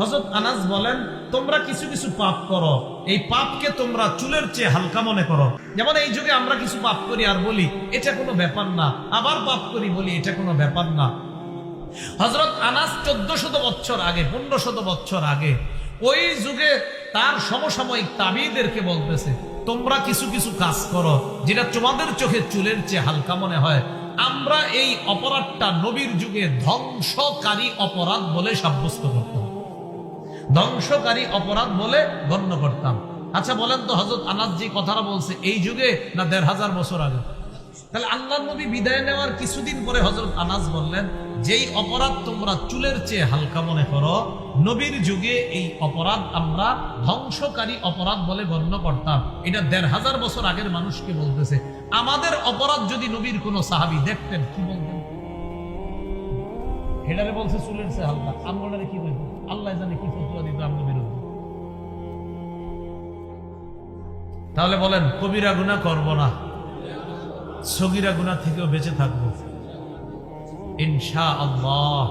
হজরত আনাস বলেন, তোমরা কিছু কিছু পাপ করো। এই পাপকে তোমরা চুলের চেয়ে হালকা মনে করো। যেমন এই যুগে আমরা কিছু পাপ করি আর বলি, এটা কোনো ব্যাপার না। আবার পাপ করি, বলি, এটা কোনো ব্যাপার না। হজরত আনাস চোদ্দ শত বছর আগে পনেরো শত বছর আগে, ওই যুগে তার সমসাময়িক তাবিদেরকে বলতেছে, তোমরা কিছু কিছু কাজ করো, যেটা তোমাদের চোখে চুলের চেয়ে হালকা মনে হয়। আমরা এই অপরাধটা নবীর যুগে ধ্বংসকারী অপরাধ বলে সাব্যস্ত করতাম ধ্বংসকারী অপরাধ বলে গণ্য করতাম। আচ্ছা বলেন তো হজরত আনাস যে কথাটা বলছে এই যুগে না দেড় হাজার বছর আগে? তাহলে আল্লাহ নবী বিদায় নেওয়ার কিছুদিন পরে হজরত আনাস বললেন, যেই অপরাধ তোমরা চুলের চেয়ে হালকা মনে করো, নবীর যুগে এই অপরাধ আমরা ধ্বংসকারী অপরাধ বলে গণ্য করতাম। এটা দেড় হাজার বছর আগের মানুষকে বলতেছে। আমাদের অপরাধ যদি নবীর কোনো সাহাবি দেখতেন, কি বলতেন? হেডারে বলছে চুলের চেয়ে হালকা। আমগোলারে কি বলব আল্লাহ জানে কি তাহলে বলেন কবিরা গুণা করব না। সগিরা গুণা থেকেও বেঁচে থাকব। ইনশা আল্লাহ